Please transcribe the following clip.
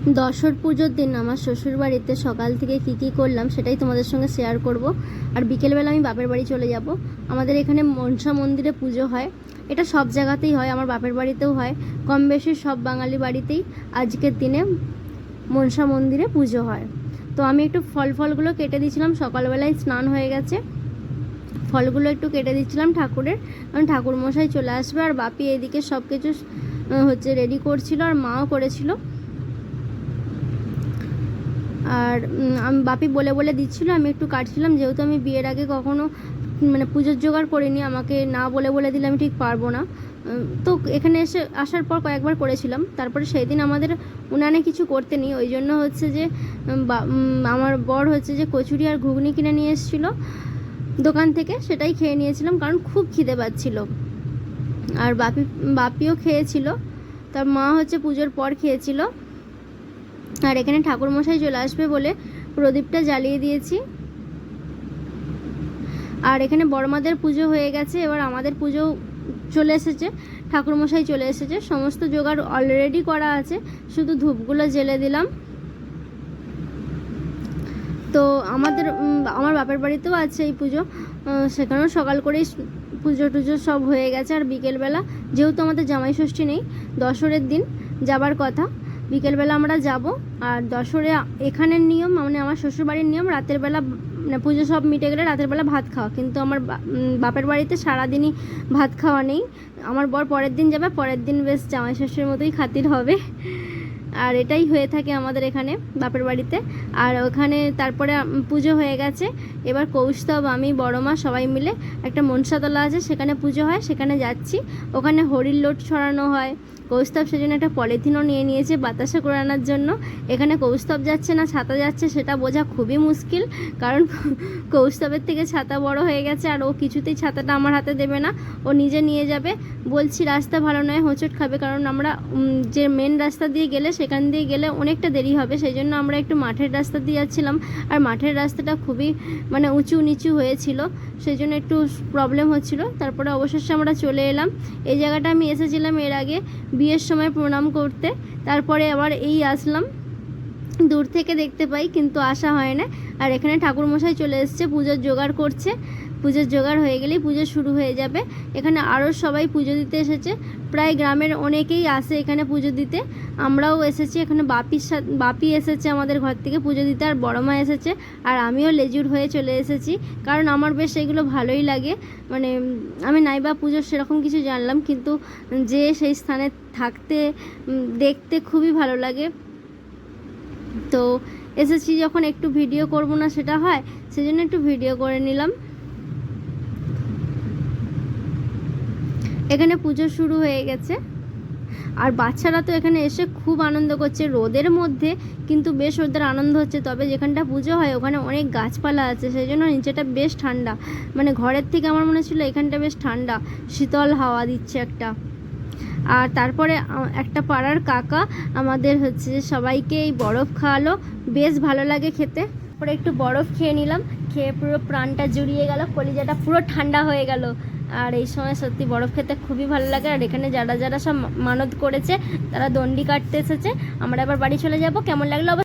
দশর পুজোর দিন আমার শ্বশুর বাড়িতে সকাল থেকে কী কী করলাম সেটাই তোমাদের সঙ্গে শেয়ার করব। আর বিকেলবেলা আমি বাপের বাড়ি চলে যাব। আমাদের এখানে মনসা মন্দিরে পুজো হয়। এটা সব জায়গাতেই হয়, আমার বাপের বাড়িতেও হয়। কম বেশি সব বাঙালি বাড়িতেই আজকের দিনে মনসা মন্দিরে পুজো হয়। তো আমি একটু ফল ফলগুলো কেটে দিয়েছিলাম, সকালবেলায় স্নান হয়ে গেছে। ফলগুলো একটু কেটে দিচ্ছিলাম ঠাকুরের। কারণ ঠাকুর মশাই চলে আসবে আর বাপি এদিকে সব কিছু হচ্ছে রেডি করছিল আর মাও করেছিল। আর বাপি বলে বলে দিচ্ছিল, আমি একটু কাটছিলাম, যেহেতু আমি বিয়ের আগে কখনো মানে পুজোর জোগাড় করিনি, আমাকে না বলে বলে দিলে আমি ঠিক পারব না। তো এখানে এসে আসার পর কয়েকবার করেছিলাম, তারপরে সেই দিন আমাদের উনানে কিছু করতে নেই, ওই জন্য হচ্ছে যে আমার বর হচ্ছে যে কচুরি আর ঘুগনি কিনে নিয়ে এসেছিল দোকান থেকে, সেটাই খেয়ে নিয়েছিলাম, কারণ খুব খিদে পাচ্ছিল। আর বাপি, বাপিও খেয়েছিল, তার মা হচ্ছে পুজোর পর খেয়েছিল। আর এখানে ঠাকুর মশাই চলে আসবে বলে প্রদীপটা জ্বালিয়ে দিয়েছি। আর এখানে বড়মাদের পুজো হয়ে গেছে, এবার আমাদের পুজো চলে এসেছে ঠাকুর মশাই চলে এসেছে। সমস্ত জোগাড় অলরেডি করা আছে, শুধু ধূপগুলো জেলে দিলাম। তো আমাদের আমার বাপের বাড়িতেও আছে এই পুজো সেখানেও সকাল করেই পুজো টুজো সব হয়ে গেছে। আর বিকেলবেলা, যেহেতু আমাদের জামাই ষষ্ঠী নেই দশরের দিন যাবার কথা বিকেলবেলা আমরা যাব, আর দশরে এখানের নিয়ম মানে আমার শ্বশুরবাড়ির নিয়ম, রাতের বেলা মানে পুজো সব মিটে গেলে রাতের বেলা ভাত খাওয়া। কিন্তু আমার বাপের বাড়িতে সারাদিনই ভাত খাওয়া নেই। আমার বর পরের দিন যাবে, পরের দিন বেশ জামাই শ্বশুরের মতোই খাতির হবে। আর এটাই হয়ে থাকে আমাদের এখানে বাপের বাড়িতে। আর ওখানে তারপরে পুজো হয়ে গেছে। এবার কৌস্তব, আমি, বড় মা সবাই মিলে একটা মনসাতলা আছে, সেখানে পুজো হয়, সেখানে যাচ্ছি। ওখানে হরির লোট ছড়ানো হয়। কৌস্তব সেজন্য একটা পলিথিনও নিয়ে নিয়েছে বাতাসা করে জন্য। এখানে কৌস্তব যাচ্ছে না, ছাতা যাচ্ছে, সেটা বোঝা খুবই মুশকিল। কারণ কৌস্তবের থেকে ছাতা বড় হয়ে গেছে, আর ও কিছুতেই ছাতাটা আমার হাতে দেবে না। ও নিজে নিয়ে যাবে। বলছি, রাস্তা ভালো নয়, হোঁচট খাবে। কারণ আমরা যে মেন রাস্তা দিয়ে গেলে সেখান দিয়ে গেলে অনেকটা দেরি হবে, সেই জন্য আমরা একটু মাঠের রাস্তা দিয়ে যাচ্ছিলাম। আর মাঠের রাস্তাটা খুবই মানে উঁচু নিচু হয়েছিল, সেই জন্য একটু প্রবলেম হচ্ছিল। তারপরে অবশেষে আমরা চলে এলাম। এই জায়গাটা আমি এসেছিলাম এর আগে বিয়ের সময় প্রণাম করতে। তারপরে আবার এই আসলাম। দূর থেকে দেখতে পাই, কিন্তু আসা হয় না। আর এখানে ঠাকুরমশাই চলে এসেছে, পুজোর জোগাড় করছে। পুজোর জোগাড় হয়ে গেলেই পুজো শুরু হয়ে যাবে। এখানে আরও সবাই পুজো দিতে এসেছে। প্রায় গ্রামের অনেকেই আসে এখানে পুজো দিতে। আমরাও এসেছি, এখানে বাপির সাথে বাপি এসেছে আমাদের ঘর থেকে পুজো দিতে, আর বড় মা এসেছে, আর আমিও লেজুর হয়ে চলে এসেছি। কারণ আমার বেশ এগুলো ভালোই লাগে। মানে আমি নাইবা পুজোর সেরকম কিছু জানলাম, কিন্তু যে সেই স্থানে থাকতে দেখতে খুবই ভালো লাগে। তো এসেছি যখন একটু ভিডিও করব না সেটা হয়, সেজন্য একটু ভিডিও করে নিলাম। এখানে পুজো শুরু হয়ে গেছে। আর বাচ্চারা তো এখানে এসে খুব আনন্দ করছে, রোদের মধ্যে কিন্তু বেশ ওদের আনন্দ হচ্ছে, তবে যেখানটা পুজো হয় ওখানে অনেক গাছপালা আছে সেই জন্য নিচেটা বেশ ঠান্ডা। মানে ঘরের থেকে আমার মনে ছিল এখানটা বেশ ঠান্ডা, শীতল হাওয়া দিচ্ছে একটা। আর তারপরে একটা পাড়ার কাকা আমাদের হচ্ছে সবাইকে এই বরফ খাওয়ালো। বেশ ভালো লাগে খেতে। পরে একটু বরফ খেয়ে নিলাম। খেয়ে পুরো প্রাণটা জুড়িয়ে গেল, কলিজাটা পুরো ঠান্ডা হয়ে গেল। আর এই সময় সত্যি বরফ খেতে খুবই ভালো লাগে। আর এখানে যারা যারা সব মানত করেছে, তারা দণ্ডি কাটতে এসেছে। আমরা এবার বাড়ি চলে যাব। কেমন লাগল